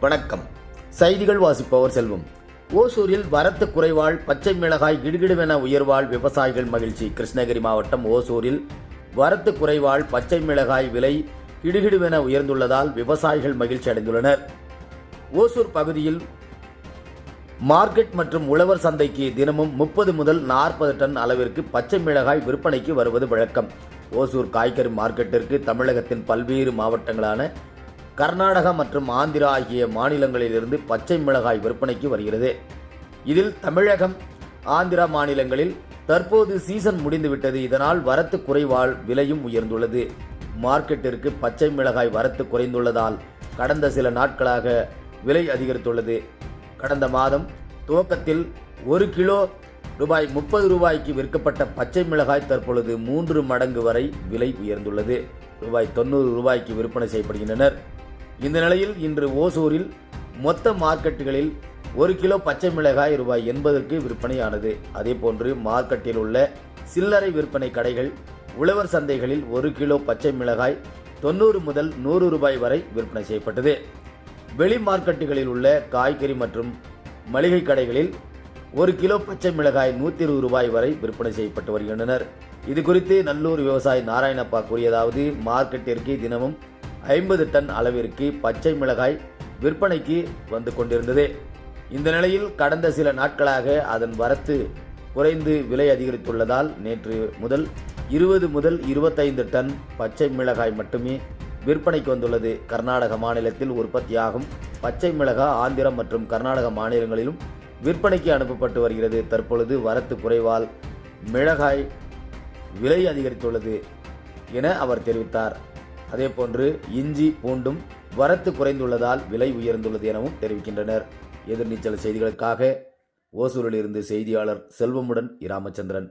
வணக்கம். செய்திகள் வாசிப்பவர் செல்வம். ஓசூரில் வரத்து குறைவால் பச்சை மிளகாய் கிடுகிடுவென உயர்வால் விவசாயிகள் மகிழ்ச்சி. கிருஷ்ணகிரி மாவட்டம் ஓசூரில் வரத்து குறைவால் பச்சை மிளகாய் விலை கிடுகிடுவென உயர்ந்துள்ளதால் விவசாயிகள் மகிழ்ச்சி அடைந்துள்ளனர். ஓசூர் பகுதியில் மார்க்கெட் மற்றும் உழவர் சந்தைக்கு தினமும் முப்பது முதல் நாற்பது டன் அளவிற்கு பச்சை மிளகாய் விற்பனைக்கு வருவது வழக்கம். ஓசூர் காய்கறி மார்க்கெட்டிற்கு தமிழகத்தின் பல்வேறு மாவட்டங்களான கர்நாடகா மற்றும் ஆந்திரா ஆகிய மாநிலங்களிலிருந்து பச்சை மிளகாய் விற்பனைக்கு வருகிறது. இதில் தமிழகம் ஆந்திரா மாநிலங்களில் தற்போது சீசன் முடிந்துவிட்டது. இதனால் வரத்து குறைவால் விலையும் உயர்ந்துள்ளது. மார்க்கெட்டிற்கு பச்சை மிளகாய் வரத்து குறைந்துள்ளதால் கடந்த சில நாட்களாக விலை அதிகரித்துள்ளது. கடந்த மாதம் துவக்கத்தில் ஒரு கிலோ ரூபாய் முப்பது ரூபாய்க்கு விற்கப்பட்ட பச்சை மிளகாய் தற்பொழுது மூன்று மடங்கு வரை விலை உயர்ந்துள்ளது. ரூபாய் தொண்ணூறு ரூபாய்க்கு விற்பனை செய்யப்படுகின்றனர். இந்த நிலையில் இன்று ஓசூரில் மொத்த மார்க்கெட்டுகளில் ஒரு கிலோ பச்சை மிளகாய் ரூபாய் எண்பதற்கு விற்பனையானது. அதேபோன்று மார்க்கெட்டில் உள்ள சில்லறை விற்பனை கடைகள் உழவர் சந்தைகளில் ஒரு கிலோ பச்சை மிளகாய் தொண்ணூறு முதல் நூறு ரூபாய் வரை விற்பனை செய்யப்பட்டது. வெளி மார்க்கெட்டுகளில் உள்ள காய்கறி மற்றும் மளிகை கடைகளில் ஒரு கிலோ பச்சை மிளகாய் நூற்றி இருபது ரூபாய் வரை விற்பனை செய்யப்பட்டு வருகின்றனர். இது குறித்து நல்லூர் விவசாயி நாராயணப்பா கூறியதாவது மார்க்கெட்டிற்கு தினமும் ஐம்பது டன் அளவிற்கு பச்சை மிளகாய் விற்பனைக்கு வந்து கொண்டிருந்தது. இந்த நிலையில் கடந்த சில நாட்களாக அதன் வரத்து குறைந்து விலை அதிகரித்துள்ளதால் நேற்று முதல் இருபது முதல் இருபத்தைந்து டன் பச்சை மிளகாய் மட்டுமே விற்பனைக்கு வந்துள்ளது. கர்நாடக மாநிலத்தில் உற்பத்தியாகும் பச்சை மிளகா ஆந்திரம் மற்றும் கர்நாடக மாநிலங்களிலும் விற்பனைக்கு அனுப்பப்பட்டு வருகிறது. தற்பொழுது வரத்து குறைவால் மிளகாய் விலை அதிகரித்துள்ளது என அவர் தெரிவித்தார். அதேபோன்று இஞ்சி பூண்டும் வரத்து குறைந்துள்ளதால் விலை உயர்ந்துள்ளது எனவும் தெரிவிக்கின்றனர். எதிர்நீச்சல் செய்திகளுக்காக ஓசூரிலிருந்து செய்தியாளர் செல்வமுடன் இராமச்சந்திரன்.